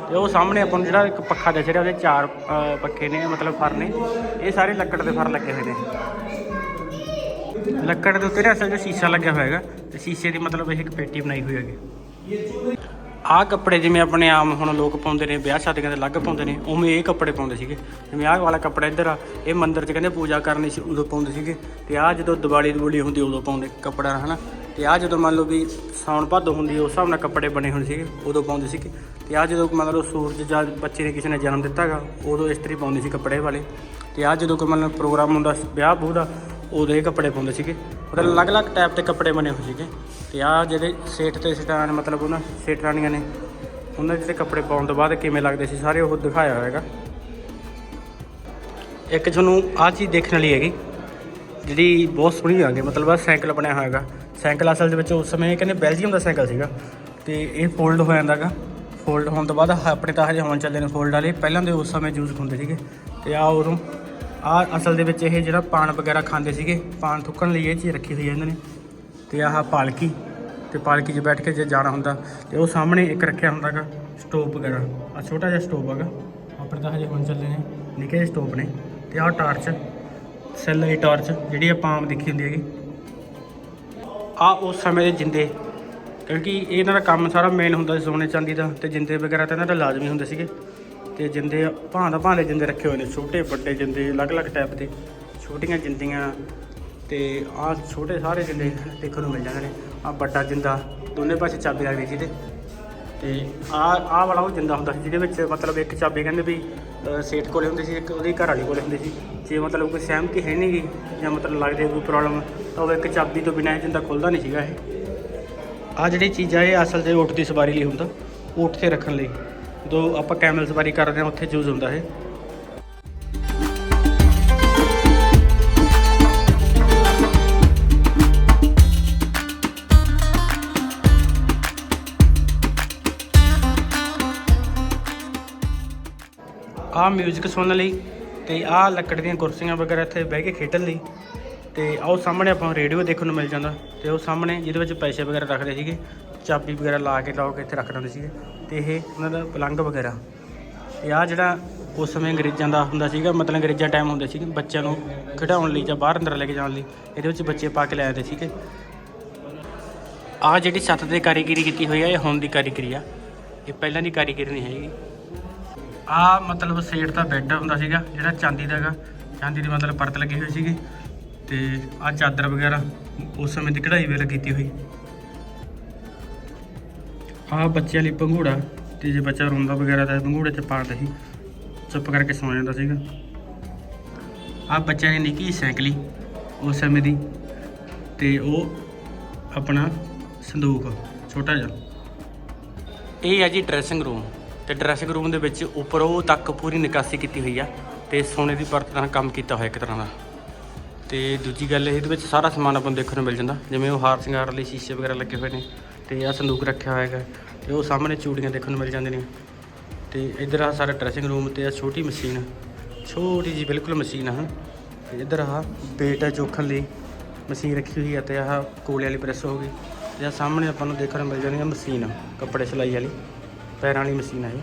ਤੇ ਉਹ ਸਾਹਮਣੇ ਆਪਾਂ ਨੂੰ ਜਿਹੜਾ ਇੱਕ ਪੱਖਾ ਦਿਖ ਰਿਹਾ, ਉਹਦੇ ਚਾਰ ਪੱਖੇ ਨੇ, ਮਤਲਬ ਫਰ ਨੇ। ਇਹ ਸਾਰੇ ਲੱਕੜ ਦੇ ਫਰ ਲੱਗੇ ਹੋਏ ਨੇ। ਲੱਕੜ ਦੇ ਉੱਤੇ ਨਾ ਅਸਲ 'ਚ ਸ਼ੀਸ਼ਾ ਲੱਗਿਆ ਹੋਇਆ ਹੈਗਾ। ਤੇ ਸ਼ੀਸ਼ੇ ਦੀ ਮਤਲਬ ਇਹ ਇੱਕ ਪੇਟੀ ਬਣਾਈ ਹੋਈ ਹੈਗੀ। ਆਹ ਕੱਪੜੇ ਜਿਵੇਂ ਆਪਣੇ ਆਮ ਹੁਣ ਲੋਕ ਪਾਉਂਦੇ ਨੇ, ਵਿਆਹ ਸ਼ਾਦੀਆਂ ਦੇ ਅਲੱਗ ਪਾਉਂਦੇ ਨੇ, ਉਵੇਂ ਇਹ ਕੱਪੜੇ ਪਾਉਂਦੇ ਸੀਗੇ। ਜਿਵੇਂ ਆਹ ਵਾਲਾ ਕੱਪੜਾ ਇੱਧਰ ਆ, ਇਹ ਮੰਦਿਰ 'ਚ ਕਹਿੰਦੇ ਪੂਜਾ ਕਰਨੀ ਸੀ, ਉਦੋਂ ਪਾਉਂਦੇ ਸੀਗੇ। ਤੇ ਆਹ ਜਦੋਂ ਦੀਵਾਲੀ ਦੀਵਾਲੀ ਹੁੰਦੀ ਉਦੋਂ ਪਾਉਂਦੇ ਕੱਪੜਾ, ਹਨਾ? ਤੇ ਆਹ ਜਦੋਂ ਮੰਨ ਲਓ ਵੀ ਸਾਉਣ ਭਾਦੋ ਹੁੰਦੀ, ਉਸ ਹਿਸਾਬ ਨਾਲ ਕੱਪੜੇ ਬਣੇ ਹੁੰਦੇ ਸੀਗੇ, ਉਦੋਂ ਪਾਉਂਦੇ ਸੀਗੇ। ਤੇ ਆਹ ਜਦੋਂ ਮੰਨ ਲਓ ਸੂਰਜ ਜਾਂ ਬੱਚੇ ਨੇ ਕਿਸੇ ਨੇ ਜਨਮ ਦਿੱਤਾਗਾ ਉਦੋਂ ਇਸਤਰੀ ਪਾਉਂਦੀ ਸੀ ਕੱਪੜੇ ਵਾਲੇ। ਤੇ ਆਹ ਜਦੋਂ ਕੋਈ ਮੰਨ ਲਓ ਪ੍ਰੋਗਰਾਮ ਹੁੰਦਾ ਵਿਆਹ ਬੂਹ ਦਾ, ਉਦੋਂ ਇਹ ਕੱਪੜੇ ਪਾਉਂਦੇ ਸੀਗੇ। ਮਤਲਬ ਅਲੱਗ-ਅਲੱਗ ਟਾਈਪ ਦੇ ਕੱਪੜੇ ਬਣੇ ਹੋਏ ਸੀਗੇ। ਤੇ ਆਹ ਜਿਹੜੇ ਸੇਠ ਤੇ ਸਟਾਨ ਮਤਲਬ ਉਹਨਾਂ ਸੇਠ ਰਾਣੀਆਂ ਨੇ, ਉਹਨਾਂ ਦੇ ਕੱਪੜੇ ਪਾਉਣ ਤੋਂ ਬਾਅਦ ਕਿਵੇਂ ਲੱਗਦੇ ਸੀ, ਸਾਰੇ ਉਹ ਦਿਖਾਇਆ ਹੋਏਗਾ ਇੱਕ ਤੁਹਾਨੂੰ ਆਹ ਚੀਜ਼ ਦੇਖਣ ਵਾਲੀ ਹੈਗੀ, ਜਿਹੜੀ ਬਹੁਤ ਸੋਹਣੀ ਲੱਗੇ ਮਤਲਬ ਆ ਸਾਈਕਲ ਬਣਿਆ ਹੋਇਆ ਹੈਗਾ। ਸਾਈਕਲ ਅਸਲ ਦੇ ਵਿੱਚ ਉਸ ਸਮੇਂ ਕਹਿੰਦੇ ਬੈਲਜੀਅਮ ਦਾ ਸਾਈਕਲ ਸੀਗਾ। ਤੇ ਇਹ ਫੋਲਡ ਹੋ ਜਾਂਦਾ ਹੈਗਾ। ਫੋਲਡ ਹੋਣ ਤੋਂ ਬਾਅਦ ਆਪਣੇ ਤਾਂ ਹਜੇ ਹੁਣ ਚੱਲੇ ਨੇ ਫੋਲਡ ਵਾਲੇ। ਪਹਿਲਾਂ ਦੇ ਉਸ ਸਮੇਂ ਯੂਜ਼ ਹੁੰਦੇ ਸੀਗੇ। ਤੇ ਆ ਉਦੋਂ ਆ ਅਸਲ ਦੇ ਵਿੱਚ ਇਹ ਜਿਹੜਾ ਪਾਨ ਵਗੈਰਾ ਖਾਂਦੇ ਸੀਗੇ, ਪਾਨ ਥੁੱਕਣ ਲਈ ਇਹ ਚੀਜ਼ ਰੱਖੀ ਹੋਈ ਹੈ ਇਹਨਾਂ ਨੇ। ਤੇ ਆਹ ਪਾਲਕੀ, ਤੇ ਪਾਲਕੀ 'ਚ ਬੈਠ ਕੇ ਜੇ ਜਾਣਾ ਹੁੰਦਾ, ਤੇ ਉਹ ਸਾਹਮਣੇ ਇੱਕ ਰੱਖਿਆ ਹੁੰਦਾਗਾ ਸਟੋਵ ਵਗੈਰਾ। ਆ ਛੋਟਾ ਜਿਹਾ ਸਟੋਵ ਹੈਗਾ। ਆਪਣੇ ਤਾਂ ਹਜੇ ਹੁਣ ਚੱਲੇ ਨੇ, ਨਿੱਕੇ ਜਿਹੇ ਸਟੋਵ ਨੇ। ਤੇ ਆਹ ਟਾਰਚ, ਸੈੱਲ ਵਾਲੀ ਟਾਰਚ, ਜਿਹੜੀ ਆ ਆਮ ਦੇਖੀ ਹੁੰਦੀ ਹੈਗੀ। ਆ ਉਸ ਸਮੇਂ ਦੇ ਜਿੰਦੇ, ਕਿਉਂਕਿ ਇਹਨਾਂ ਦਾ ਕੰਮ ਸਾਰਾ ਮੇਨ ਹੁੰਦਾ ਸੀ ਸੋਨੇ ਚਾਂਦੀ ਦਾ, ਤੇ ਜਿੰਦੇ ਵਗੈਰਾ ਤਾਂ ਇਹਨਾਂ ਦਾ ਲਾਜ਼ਮੀ ਹੁੰਦੇ ਸੀਗੇ। ਤੇ ਜਿੰਦੇ ਭਾਂ ਦਾ ਭਾਂ ਦੇ ਜਿੰਦੇ ਰੱਖੇ ਹੋਏ ਨੇ ਛੋਟੇ ਵੱਡੇ ਜਿੰਦੇ ਅਲੱਗ-ਅਲੱਗ ਟਾਈਪ ਦੇ ਛੋਟੀਆਂ ਜਿੰਦੀਆਂ ਤੇ ਆਹ ਛੋਟੇ ਸਾਰੇ ਜਿੰਦੇ ਦੇਖਣ ਨੂੰ ਮਿਲ ਜਾਂਦੇ ਨੇ। ਆ ਵੱਡਾ ਜਿੰਦਾ ਦੋਨੇ ਪਾਸੇ ਚਾਬੀ ਲੱਗਦੀ ਸੀ ਤੇ ਤੇ ਆ ਆ ਵਾਲਾ ਉਹ ਜਿੰਦਾ ਹੁੰਦਾ ਸੀ ਜਿਹਦੇ ਵਿੱਚ ਮਤਲਬ ਇੱਕ ਚਾਬੀ ਕਹਿੰਦੇ ਵੀ ਅ, ਸੇਠ ਕੋਲੇ ਹੁੰਦੀ ਸੀ ਇੱਕ ਉਹਦੀ ਘਰ ਵਾਲੀ ਕੋਲੇ ਹੁੰਦੀ ਸੀ। ਜੇ ਮਤਲਬ ਕੋਈ ਸਹਿਮਤੀ ਹੈ ਨਹੀਂਗੀ ਜਾਂ ਮਤਲਬ ਲੱਗਦੇ ਕੋਈ ਪ੍ਰੋਬਲਮ ਤਾਂ ਉਹ ਇੱਕ ਚਾਬੀ ਤੋਂ ਬਿਨਾਂ ਇਹ ਜਿੰਦਾ ਖੁੱਲਦਾ ਨਹੀਂ ਸੀਗਾ ਇਹ। ਆ ਜਿਹੜੀ ਚੀਜ਼ ਆ ਇਹ ਅਸਲ 'ਚ ਊਠ ਦੀ ਸਵਾਰੀ ਲਈ ਹੁੰਦਾ ਊਠ ਤੇ ਰੱਖਣ ਲਈ। ਜਦੋਂ ਆਪਾਂ ਕੈਮਲ ਸਵਾਰੀ ਕਰਦੇ ਹਾਂ, ਉੱਥੇ ਯੂਜ਼ ਹੁੰਦਾ ਇਹ। ਆਹ 뮤직 ਸੁਣਨ ਲਈ ਤੇ ਆਹ ਲੱਕੜ ਦੀਆਂ ਕੁਰਸੀਆਂ ਵਗੈਰਾ ਇੱਥੇ ਬਹਿ ਕੇ ਖੇਡਣ ਲਈ ਤੇ ਆਹ ਸਾਹਮਣੇ ਆਪਾਂ ਰੇਡੀਓ ਦੇਖਣ ਨੂੰ ਮਿਲ ਜਾਂਦਾ ਤੇ ਉਹ ਸਾਹਮਣੇ ਜਿਹਦੇ ਵਿੱਚ ਪੈਸੇ ਵਗੈਰਾ ਰੱਖਦੇ ਸੀਗੇ, ਚਾਬੀ ਵਗੈਰਾ ਲਾ ਕੇ ਲੋਕ ਇੱਥੇ ਰੱਖ ਦਿੰਦੇ ਸੀਗੇ। ਤੇ ਇਹ ਉਹਨਾਂ ਦਾ ਪਲੰਗ ਵਗੈਰਾ। ਇਹ ਆਹ ਜਿਹੜਾ ਉਸ ਸਮੇਂ ਅੰਗਰੇਜ਼ਾਂ ਦਾ ਹੁੰਦਾ ਸੀਗਾ, ਮਤਲਬ ਅੰਗਰੇਜ਼ਾਂ ਟਾਈਮ ਹੁੰਦੇ ਸੀ ਬੱਚਿਆਂ ਨੂੰ ਖਿਡਾਉਣ ਲਈ ਜਾਂ ਬਾਹਰ ਅੰਦਰ ਲੈ ਕੇ ਜਾਣ ਲਈ, ਇਹਦੇ ਵਿੱਚ ਬੱਚੇ ਪਾ ਕੇ ਲੈ ਆਉਂਦੇ ਸੀਗੇ। ਆਹ ਜਿਹੜੀ ਛੱਤ ਤੇ ਕਾਰੀਗਰੀ ਕੀਤੀ ਹੋਈ ਆ, ਇਹ ਹੁਣ ਦੀ ਕਾਰੀਗਰੀ ਆ। ਇਹ ਪਹਿਲਾਂ ਦੀ ਕਾਰੀਗਰੀ ਨਹੀਂ ਹੈਗੀ। ਆ ਮਤਲਬ ਸੇਠ ਦਾ ਬੈੱਡ ਹੁੰਦਾ ਸੀਗਾ, ਜਿਹੜਾ ਚਾਂਦੀ ਦਾ ਹੈਗਾ। ਚਾਂਦੀ ਦੀ ਮਤਲਬ ਪਰਤ ਲੱਗੀ ਹੋਈ ਸੀਗੀ। ਤੇ ਆ ਚਾਦਰ ਵਗੈਰਾ ਉਸ ਸਮੇਂ ਦੀ ਕਢਾਈ ਵੇਲੇ ਕੀਤੀ ਹੋਈ। ਆਹ ਬੱਚਿਆਂ ਲਈ ਪੰਘੂੜਾ, ਤੇ ਜੇ ਬੱਚਾ ਰੋਂਦਾ ਵਗੈਰਾ ਤਾਂ ਪੰਘੂੜੇ ਚ ਪਾਉਂਦੇ ਸੀ। ਚੁੱਪ ਕਰਕੇ ਸੌਂ ਜਾਂਦਾ ਸੀਗਾ। ਆਹ ਬੱਚਿਆਂ ਦੀ ਨਿੱਕੀ ਜਿਹੀ ਸਾਈਕਲੀ ਉਸ ਸਮੇਂ ਦੀ, ਤੇ ਉਹ ਆਪਣਾ ਸੰਦੂਕ, ਛੋਟਾ ਜਿਹਾ। ਇਹ ਹੈ ਜੀ ਡਰੈਸਿੰਗ ਰੂਮ ਤੇ ਡਰੈਸਿੰਗ ਰੂਮ ਦੇ ਵਿੱਚ ਉੱਪਰੋਂ ਤੱਕ ਪੂਰੀ ਨਿਕਾਸੀ ਕੀਤੀ ਹੋਈ ਆ, ਤੇ ਸੋਨੇ ਦੀ ਪਰਤ ਨਾਲ ਕੰਮ ਕੀਤਾ ਹੋਇਆ ਇੱਕ ਤਰ੍ਹਾਂ ਦਾ। ਤੇ ਦੂਜੀ ਗੱਲ, ਇਹਦੇ ਵਿੱਚ ਸਾਰਾ ਸਮਾਨ ਆਪਾਂ ਨੂੰ ਦੇਖਣ ਨੂੰ ਮਿਲ ਜਾਂਦਾ, ਜਿਵੇਂ ਉਹ ਹਾਰ ਸ਼ਿੰਗਾਰ ਲਈ ਸ਼ੀਸ਼ੇ ਵਗੈਰਾ ਲੱਗੇ ਹੋਏ ਨੇ। ਤੇ ਆ ਸੰਦੂਕ ਰੱਖਿਆ ਹੋਇਆ ਹੈਗਾ। ਤੇ ਉਹ ਸਾਹਮਣੇ ਚੂੜੀਆਂ ਦੇਖਣ ਨੂੰ ਮਿਲ ਜਾਂਦੀਆਂ ਨੇ। ਤੇ ਇੱਧਰ ਆ ਸਾਰਾ ਡਰੈਸਿੰਗ ਰੂਮ ਤੇ ਆ ਛੋਟੀ ਮਸ਼ੀਨ, ਛੋਟੀ ਜੀ ਬਿਲਕੁਲ ਮਸ਼ੀਨ ਆ। ਹਾਂ ਤੇ ਇੱਧਰ ਆਹ ਬੇਟ ਜੋਖਣ ਲਈ ਮਸ਼ੀਨ ਰੱਖੀ ਹੋਈ ਹੈ ਤੇ ਆਹ ਕੋਲੇ ਵਾਲੀ ਪ੍ਰੈਸ ਹੋ ਗਈ। ਤੇ ਆਹ ਸਾਹਮਣੇ ਆਪਾਂ ਨੂੰ ਦੇਖਣ ਨੂੰ ਮਿਲ ਜਾਂਦੀ ਹੈ ਮਸ਼ੀਨ, ਕੱਪੜੇ ਸਿਲਾਈ ਵਾਲੀ, ਪੈਰਾਂ ਵਾਲੀ ਮਸ਼ੀਨ ਹੈ ਇਹ।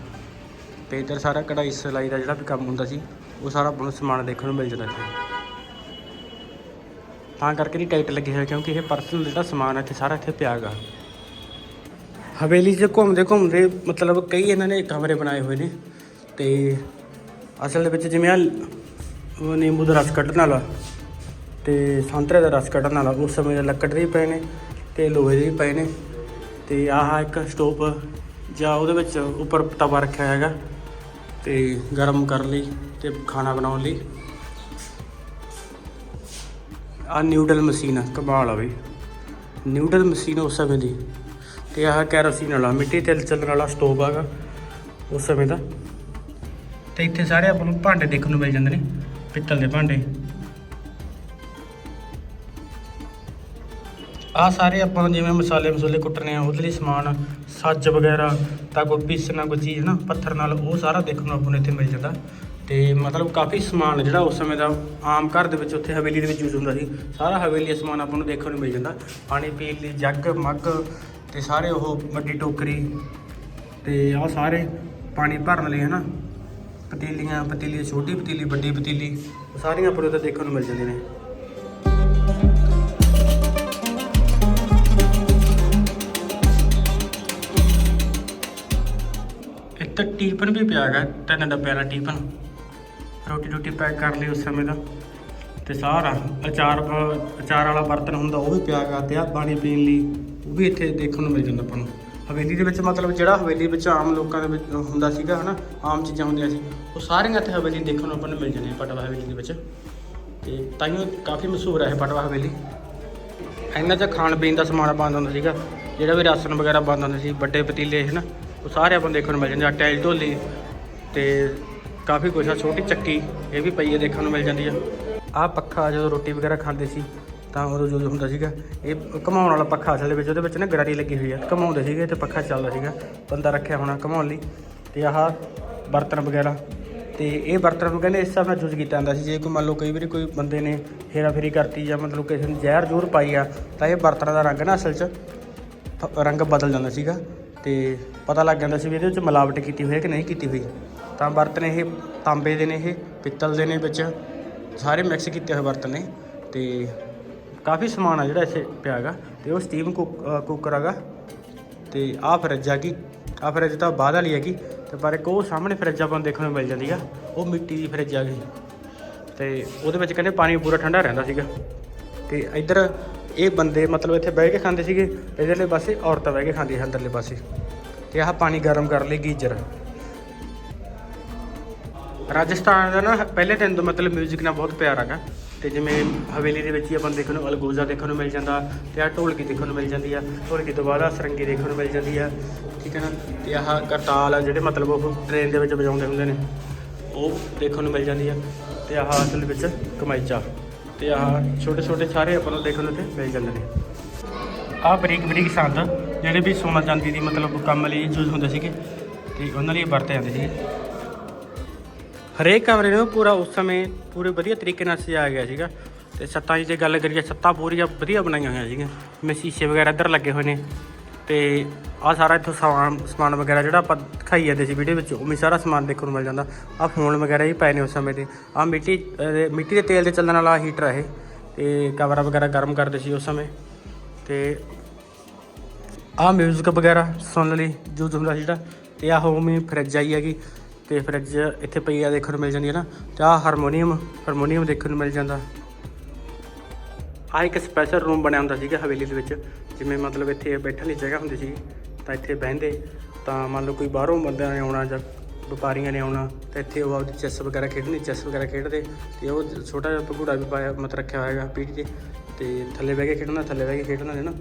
ਤੇ ਇੱਧਰ ਸਾਰਾ ਕਢਾਈ ਸਿਲਾਈ ਦਾ ਜਿਹੜਾ ਵੀ ਕੰਮ ਹੁੰਦਾ ਸੀ, ਉਹ ਸਾਰਾ ਆਪਾਂ ਨੂੰ ਸਮਾਨ ਦੇਖਣ ਨੂੰ ਮਿਲ ਜਾਂਦਾ ਇੱਥੇ ਤਾਂ ਕਰਕੇ ਨਹੀਂ ਟਾਈਟ ਲੱਗੇ ਹੋਏ, ਕਿਉਂਕਿ ਇਹ ਪਰਸਨਲ ਜਿਹੜਾ ਸਮਾਨ ਹੈ ਇੱਥੇ ਸਾਰਾ ਇੱਥੇ ਪਿਆ ਹੈਗਾ। ਹਵੇਲੀ 'ਚ ਘੁੰਮਦੇ ਘੁੰਮਦੇ ਮਤਲਬ ਕਈ ਇਹਨਾਂ ਨੇ ਕਮਰੇ ਬਣਾਏ ਹੋਏ ਨੇ ਤੇ ਅਸਲ ਦੇ ਵਿੱਚ ਜਿਵੇਂ ਆ ਨਿੰਬੂ ਦਾ ਰਸ ਕੱਢਣ ਵਾਲਾ ਤੇ ਸੰਤਰੇ ਦਾ ਰਸ ਕੱਢਣ ਵਾਲਾ, ਉਸ ਸਮੇਂ ਦੇ ਲੱਕੜ ਦੇ ਵੀ ਪਏ ਨੇ ਤੇ ਲੋਹੇ ਦੇ ਵੀ ਪਏ ਨੇ ਤੇ ਆਹ ਇੱਕ ਸਟੋਪ ਜਾਂ ਉਹਦੇ ਵਿੱਚ ਉੱਪਰ ਤਵਾ ਰੱਖਿਆ ਹੈਗਾ ਤੇ ਗਰਮ ਕਰਨ ਲਈ ਤੇ ਖਾਣਾ ਬਣਾਉਣ ਲਈ। ਆ ਨਿਊਡਲ ਮਸ਼ੀਨ ਆ ਕਮਾਲ ਆ ਬਈ। ਨਿਊਡਲ ਮਸ਼ੀਨ ਉਸ ਸਮੇਂ ਦੀ। ਤੇ ਆਹ ਕੈਰੋਸੀਨ ਵਾਲਾ, ਮਿੱਟੀ ਤੇਲ ਚੱਲਣ ਵਾਲਾ ਸਟੋਵ ਹੈਗਾ ਉਸ ਸਮੇਂ ਦਾ। ਤੇ ਇੱਥੇ ਸਾਰੇ ਆਪਾਂ ਨੂੰ ਭਾਂਡੇ ਦੇਖਣ ਨੂੰ ਮਿਲ ਜਾਂਦੇ ਨੇ, ਪਿੱਤਲ ਦੇ ਭਾਂਡੇ। ਆ ਸਾਰੇ ਆਪਾਂ ਨੂੰ ਜਿਵੇਂ ਮਸਾਲੇ ਮਸੂਲੇ ਕੁੱਟਣੇ ਆ, ਉਹਦੇ ਲਈ ਸਮਾਨ, ਸੱਜ ਵਗੈਰਾ, ਤਾਂ ਕੋਈ ਪੀਸਣਾ ਕੋਈ ਚੀਜ਼ ਨਾ ਪੱਥਰ ਨਾਲ ਉਹ ਸਾਰਾ ਦੇਖਣ ਨੂੰ ਆਪਾਂ ਨੂੰ ਇੱਥੇ ਮਿਲ ਜਾਂਦਾ। ਤੇ ਮਤਲਬ ਕਾਫੀ ਸਮਾਨ ਜਿਹੜਾ ਉਸ ਸਮੇਂ ਦਾ ਆਮ ਘਰ ਦੇ ਵਿੱਚ ਉੱਥੇ ਹਵੇਲੀ ਦੇ ਵਿੱਚ ਯੂਜ਼ ਹੁੰਦਾ ਸੀ। ਸਾਰਾ ਹਵੇਲੀ ਦਾ ਸਮਾਨ ਆਪਾਂ ਨੂੰ ਦੇਖਣ ਨੂੰ ਮਿਲ ਜਾਂਦਾ। ਪਾਣੀ ਪੀਣ ਲਈ, ਜੱਗ, ਮੱਗ ਤੇ ਸਾਰੇ ਉਹ ਵੱਡੀ ਟੋਕਰੀ ਤੇ ਆਹ ਸਾਰੇ ਪਾਣੀ ਭਰਨ ਲਈ ਹਨਾ। ਪਤੀਲੀਆਂ, ਪਤੀਲੀ, ਛੋਟੀ ਪਤੀਲੀ, ਵੱਡੀ ਪਤੀਲੀ ਸਾਰੀਆਂ ਆਪਣੇ ਨੂੰ ਦੇਖਣ ਨੂੰ ਮਿਲ ਜਾਂਦੀਆਂ ਨੇ। ਇੱਕ ਟੀਪਨ ਵੀ ਪਿਆ ਹੈਗਾ, ਤਿੰਨ ਡੱਬਿਆਂ ਵਾਲਾ ਟੀਪਨ ਰੋਟੀ ਰੋਟੀ ਪੈਕ ਕਰ ਲਈ ਉਸ ਸਮੇਂ ਦਾ। ਤੇ ਸਾਰਾ ਅਚਾਰ ਅਚਾਰ ਵਾਲਾ ਬਰਤਨ ਹੁੰਦਾ, ਉਹ ਵੀ ਪਿਆ ਹੈਗਾ, ਤੇ ਆ ਪਾਣੀ ਪੀਣ ਲਈ। ਉਹ ਵੀ ਇੱਥੇ ਦੇਖਣ ਨੂੰ ਮਿਲ ਜਾਂਦਾ ਆਪਾਂ ਨੂੰ। ਹਵੇਲੀ ਦੇ ਵਿੱਚ ਮਤਲਬ ਜਿਹੜਾ ਹਵੇਲੀ ਵਿੱਚ ਆਮ ਲੋਕਾਂ ਦੇ ਵਿੱਚ ਹੁੰਦਾ ਸੀਗਾ ਹਨਾ, ਆਮ ਚੀਜ਼ਾਂ ਹੁੰਦੀਆਂ ਸੀ, ਉਹ ਸਾਰੀਆਂ ਇੱਥੇ ਹਵੇਲੀ ਦੇਖਣ ਨੂੰ ਆਪਾਂ ਨੂੰ ਮਿਲ ਜਾਂਦੀਆਂ ਪਟਵਾ ਹਵੇਲੀ ਦੇ ਵਿੱਚ। ਤੇ ਤਾਈਓ ਕਾਫੀ ਮਸ਼ਹੂਰ ਹੈ ਇਹ ਪਟਵਾ ਹਵੇਲੀ। ਇਹਨਾਂ 'ਚ ਖਾਣ ਪੀਣ ਦਾ ਸਮਾਨ ਬੰਦ ਹੁੰਦਾ ਸੀਗਾ, ਜਿਹੜਾ ਵੀ ਰਾਸ਼ਨ ਵਗੈਰਾ ਬੰਦ ਹੁੰਦਾ ਸੀ, ਵੱਡੇ ਪਤੀਲੇ, ਹਨ, ਉਹ ਸਾਰੇ ਆਪਾਂ ਨੂੰ ਦੇਖਣ ਨੂੰ ਮਿਲ ਜਾਂਦੇ ਆ। ਟੈਲ ਢੋਲੀ ਤੇ ਕਾਫੀ ਕੁਛ ਆ, ਛੋਟੀ ਚੱਕੀ, ਇਹ ਵੀ ਪਈ ਹੈ ਦੇਖਣ ਨੂੰ ਮਿਲ ਜਾਂਦੀ ਆ। ਆਹ ਪੱਖਾ ਜਦੋਂ ਰੋਟੀ ਵਗੈਰਾ ਖਾਂਦੇ ਸੀ ਤਾਂ ਉਦੋਂ ਯੂਜ ਹੁੰਦਾ ਸੀਗਾ, ਇਹ ਘਮਾਉਣ ਵਾਲਾ ਪੱਖਾ ਅਸਲ ਦੇ ਵਿੱਚ ਉਹਦੇ ਵਿੱਚ ਨਾ ਗਰਾਰੀ ਲੱਗੀ ਹੋਈ ਆ। ਘਮਾਉਂਦੇ ਸੀਗੇ ਤੇ ਪੱਖਾ ਚੱਲਦਾ ਸੀਗਾ। ਬੰਦਾ ਰੱਖਿਆ ਹੋਣਾ ਘਮਾਉਣ ਲਈ। ਤੇ ਆਹ ਬਰਤਨ ਵਗੈਰਾ। ਤੇ ਇਹ ਬਰਤਨ ਨੂੰ ਕਹਿੰਦੇ ਇਸ ਹਿਸਾਬ ਨਾਲ ਯੂਜ਼ ਕੀਤਾ ਜਾਂਦਾ ਸੀ। ਜੇ ਕੋਈ ਮੰਨ ਲਓ ਕਈ ਵਾਰੀ ਕੋਈ ਬੰਦੇ ਨੇ ਹੇਰਾ ਫੇਰੀ ਕਰਤੀ ਜਾਂ ਮਤਲਬ ਕਿਸੇ ਨੂੰ ਜ਼ਹਿਰ ਜ਼ੂਰ ਪਾਈ ਆ, ਤਾਂ ਇਹ ਬਰਤਨਾਂ ਦਾ ਰੰਗ ਨਾ ਅਸਲ 'ਚ ਰੰਗ ਬਦਲ ਜਾਂਦਾ ਸੀਗਾ। ਤੇ ਪਤਾ ਲੱਗ ਜਾਂਦਾ ਸੀ ਵੀ ਇਹਦੇ ਵਿੱਚ ਮਿਲਾਵਟ ਕੀਤੀ ਹੋਈ ਹੈ ਕਿ ਨਹੀਂ ਕੀਤੀ ਹੋਈ। ਤਾਂ ਬਰਤਨ ਇਹ ਤਾਂਬੇ ਦੇ ਨੇ ਇਹ, ਪਿੱਤਲ ਦੇ ਨੇ ਵਿੱਚ। ਸਾਰੇ ਮਿਕਸ ਕੀਤੇ ਹੋਏ ਬਰਤਨ ਨੇ। ਤੇ ਕਾਫੀ ਸਮਾਨ ਆ ਜਿਹੜਾ ਇੱਥੇ ਪਿਆ ਹੈਗਾ ਤੇ ਉਹ ਸਟੀਮ ਕੁੱਕਰ ਹੈਗਾ ਤੇ ਆਹ ਫਰਿੱਜ ਆ ਗਈ ਆਹ ਫਰਿੱਜ ਤਾਂ ਬਾਅਦ ਵਾਲੀ ਹੈਗੀ ਤੇ ਪਰ ਇੱਕ ਉਹ ਸਾਹਮਣੇ ਫਰਿੱਜ ਆਪਾਂ ਨੂੰ ਦੇਖਣ ਨੂੰ ਮਿਲ ਜਾਂਦੀ ਆ, ਉਹ ਮਿੱਟੀ ਦੀ ਫਰਿੱਜ ਆ ਗਈ। ਤੇ ਉਹਦੇ ਵਿੱਚ ਕਹਿੰਦੇ ਪਾਣੀ ਪੂਰਾ ਠੰਡਾ ਰਹਿੰਦਾ ਸੀਗਾ। ਤੇ ਇੱਧਰ ਇਹ ਬੰਦੇ ਮਤਲਬ ਇੱਥੇ ਬਹਿ ਕੇ ਖਾਂਦੇ ਸੀਗੇ ਇਧਰਲੇ ਪਾਸੇ ਔਰਤਾਂ ਬਹਿ ਕੇ ਖਾਂਦੀਆਂ ਅੰਦਰਲੇ ਪਾਸੇ। ਤੇ ਆਹ ਪਾਣੀ ਗਰਮ ਕਰ ਲਈ ਗੀਜ਼ਰ। ਰਾਜਸਥਾਨ ਦਾ ਨਾ ਪਹਿਲੇ ਦਿਨ ਤੋਂ ਮਤਲਬ 뮤직 ਨਾਲ ਬਹੁਤ ਪਿਆਰ ਹੈਗਾ। ਤੇ ਜਿਵੇਂ ਹਵੇਲੀ ਦੇ ਵਿੱਚ ਹੀ ਆਪਾਂ ਨੂੰ ਦੇਖਣ ਨੂੰ ਅਲਗੋਜ਼ਾ ਦੇਖਣ ਨੂੰ ਮਿਲ ਜਾਂਦਾ ਤੇ ਆਹ ਢੋਲਕੀ ਦੇਖਣ ਨੂੰ ਮਿਲ ਜਾਂਦੀ ਆ, ਢੋਲਕੀ ਤੋਂ ਬਾਅਦ ਆਹ ਸਰੰਗੀ ਦੇਖਣ ਨੂੰ ਮਿਲ ਜਾਂਦੀ ਆ, ਠੀਕ ਹੈ ਨਾ? ਤੇ ਆਹ ਕਰਤਾਲ ਆ ਜਿਹੜੇ ਮਤਲਬ ਉਹ ਟ੍ਰੇਨ ਦੇ ਵਿੱਚ ਵਜਾਉਂਦੇ ਹੁੰਦੇ ਨੇ, ਉਹ ਦੇਖਣ ਨੂੰ ਮਿਲ ਜਾਂਦੀ ਆ ਤੇ ਆਹ ਅਸਲ ਵਿੱਚ ਕਮਾਈਚਾ ਤੇ ਆਹ ਛੋਟੇ ਛੋਟੇ ਸਾਰੇ ਆਪਾਂ ਨੂੰ ਦੇਖਣ ਨੂੰ ਇੱਥੇ ਮਿਲ ਜਾਂਦੇ ਨੇ। ਆਹ ਬਰੀਕ ਬਰੀਕ ਸੰਦ ਜਿਹੜੇ ਵੀ ਸੋਨਾ ਚਾਂਦੀ ਦੀ ਮਤਲਬ ਕੰਮ ਲਈ ਯੂਜ਼ ਹੁੰਦੇ ਸੀਗੇ, ਤੇ ਉਹਨਾਂ ਲਈ ਵਰਤੇ ਜਾਂਦੇ ਸੀਗੇ। ਹਰੇਕ ਕਮਰੇ ਨੂੰ ਪੂਰਾ ਉਸ ਸਮੇਂ ਪੂਰੇ ਵਧੀਆ ਤਰੀਕੇ ਨਾਲ ਸਜਾਇਆ ਗਿਆ ਸੀਗਾ। ਤੇ ਛੱਤਾਂ ਦੀ ਜੇ ਗੱਲ ਕਰੀਏ, ਛੱਤਾਂ ਪੂਰੀਆਂ ਵਧੀਆ ਬਣਾਈਆਂ ਹੋਈਆਂ ਸੀਗੀਆਂ। ਜਿਵੇਂ ਸ਼ੀਸ਼ੇ ਵਗੈਰਾ ਇੱਧਰ ਲੱਗੇ ਹੋਏ ਨੇ। ਤੇ ਆਹ ਸਾਰਾ ਇੱਥੋਂ ਸਮਾਨ ਸਮਾਨ ਵਗੈਰਾ ਜਿਹੜਾ ਆਪਾਂ ਦਿਖਾਈ ਜਾਂਦੇ ਸੀ ਵੀਡੀਓ ਵਿੱਚ, ਉਹ ਵੀ ਸਾਰਾ ਸਮਾਨ ਦੇਖਣ ਨੂੰ ਮਿਲ ਜਾਂਦਾ। ਆਹ ਫੋਨ ਵਗੈਰਾ ਹੀ ਪਏ ਨੇ ਉਸ ਸਮੇਂ ਦੇ ਆਹ ਮਿੱਟੀ ਮਿੱਟੀ ਦੇ ਤੇਲ ਦੇ ਚੱਲਣ ਵਾਲਾ ਹੀਟਰ ਇਹ। ਤੇ ਕਮਰਾ ਵਗੈਰਾ ਗਰਮ ਕਰਦੇ ਸੀ ਉਸ ਸਮੇਂ। ਤੇ ਆਹ ਮਿਊਜ਼ਿਕ ਵਗੈਰਾ ਸੁਣਨ ਲਈ ਯੂਜ਼ ਹੁੰਦਾ ਸੀ ਜਿਹੜਾ। ਤੇ ਆਹ ਹੋਮ ਹੀ ਫਰਿੱਜ ਆਈ ਹੈਗੀ। ਤੇ ਫਰਿੱਜ ਇੱਥੇ ਪਈ ਆ ਦੇਖਣ ਨੂੰ ਮਿਲ ਜਾਂਦੀ ਹੈ ਨਾ, ਤੇ ਆਹ ਹਾਰਮੋਨੀਅਮ ਹਾਰਮੋਨੀਅਮ ਦੇਖਣ ਨੂੰ ਮਿਲ ਜਾਂਦਾ। ਆਹ ਇੱਕ ਸਪੈਸ਼ਲ ਰੂਮ ਬਣਿਆ ਹੁੰਦਾ ਸੀਗਾ ਹਵੇਲੀ ਦੇ ਵਿੱਚ, ਜਿਵੇਂ ਮਤਲਬ ਇੱਥੇ ਬੈਠਣ ਲਈ ਜਗ੍ਹਾ ਹੁੰਦੀ ਸੀ ਤਾਂ ਇੱਥੇ ਬਹਿੰਦੇ, ਤਾਂ ਮੰਨ ਲਓ ਕੋਈ ਬਾਹਰੋਂ ਬੰਦਿਆਂ ਨੇ ਆਉਣਾ ਜਾਂ ਵਪਾਰੀਆਂ ਨੇ ਆਉਣਾ, ਤਾਂ ਇੱਥੇ ਉਹ ਆਪਦੀ ਚੈਸ ਵਗੈਰਾ ਖੇਡਣੀ ਚੈਸ ਵਗੈਰਾ ਖੇਡਦੇ, ਤੇ ਉਹ ਛੋਟਾ ਜਿਹਾ ਭਗੂੜਾ ਵੀ ਪਾਇਆ, ਮਤ ਰੱਖਿਆ ਹੋਏਗਾ ਪੀਠ ਤੇ ਤੇ ਥੱਲੇ ਬਹਿ ਕੇ ਖੇਡਣਾ, ਥੱਲੇ ਬਹਿ ਕੇ ਖੇਡਣਾ ਹੈ ਨਾ।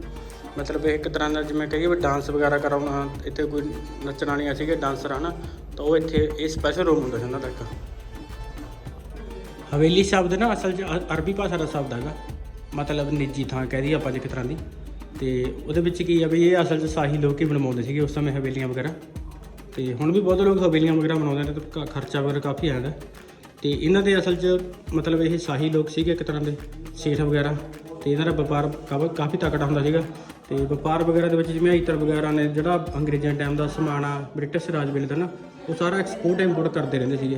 ਮਤਲਬ ਇੱਕ ਤਰ੍ਹਾਂ ਦਾ ਜਿਵੇਂ ਕਹੀਏ ਵੀ ਡਾਂਸ ਵਗੈਰਾ ਕਰਾਉਣਾ, ਇੱਥੇ ਕੋਈ ਨੱਚਣ ਵਾਲੀਆਂ ਸੀਗੇ ਡਾਂਸਰ ਹਨਾ ਤਾਂ ਉਹ ਇੱਥੇ ਇਹ ਸਪੈਸ਼ਲ ਰੂਮ ਹੁੰਦਾ ਸੀ ਉਹਨਾਂ ਦਾ ਇੱਕ। ਹਵੇਲੀ ਸ਼ਬਦ ਨਾ ਅਸਲ 'ਚ ਅ- ਅਰਬੀ ਭਾਸ਼ਾ ਦਾ ਸ਼ਬਦ ਹੈਗਾ। ਮਤਲਬ ਨਿੱਜੀ ਥਾਂ ਕਹਿ ਦਈਏ ਆਪਾਂ ਜੇ ਇੱਕ ਤਰ੍ਹਾਂ ਦੀ। ਤੇ ਉਹਦੇ ਵਿੱਚ ਕੀ ਆ ਵੀ ਇਹ ਅਸਲ 'ਚ ਸਾਹੀ ਲੋਕ ਹੀ ਬਣਵਾਉਂਦੇ ਸੀਗੇ ਉਸ ਸਮੇਂ ਹਵੇਲੀਆਂ ਵਗੈਰਾ। ਤੇ ਹੁਣ ਵੀ ਬਹੁਤ ਲੋਕ ਹਵੇਲੀਆਂ ਵਗੈਰਾ ਬਣਾਉਂਦੇ ਨੇ ਤੇ ਕ- ਖਰਚਾ ਵਗੈਰਾ ਕਾਫੀ ਆਉਂਦਾ ਤੇ ਇਹਨਾਂ ਦੇ ਅਸਲ 'ਚ ਮਤਲਬ ਇਹ ਸ਼ਾਹੀ ਲੋਕ ਸੀਗੇ ਇੱਕ ਤਰ੍ਹਾਂ ਦੇ। ਸੇਠ ਵਗੈਰਾ। ਤੇ ਇਹਨਾਂ ਦਾ ਵਪਾਰ ਕਾਫ- ਕਾਫੀ ਤਕੜਾ ਹੁੰਦਾ ਸੀਗਾ। ਤੇ ਵਪਾਰ ਵਗੈਰਾ ਦੇ ਵਿੱਚ ਜਿਵੇਂ ਇਤਰ ਵਗੈਰਾ ਨੇ, ਜਿਹੜਾ ਅੰਗਰੇਜ਼ਾਂ ਟਾਈਮ ਦਾ ਸਮਾਨ ਆ, ਬ੍ਰਿਟਿਸ਼ ਰਾਜ ਵੇਲੇ ਦਾ ਨਾ, ਉਹ ਸਾਰਾ ਐਕਸਪੋਰਟ ਇੰਪੋਰਟ ਕਰਦੇ ਰਹਿੰਦੇ ਸੀਗੇ।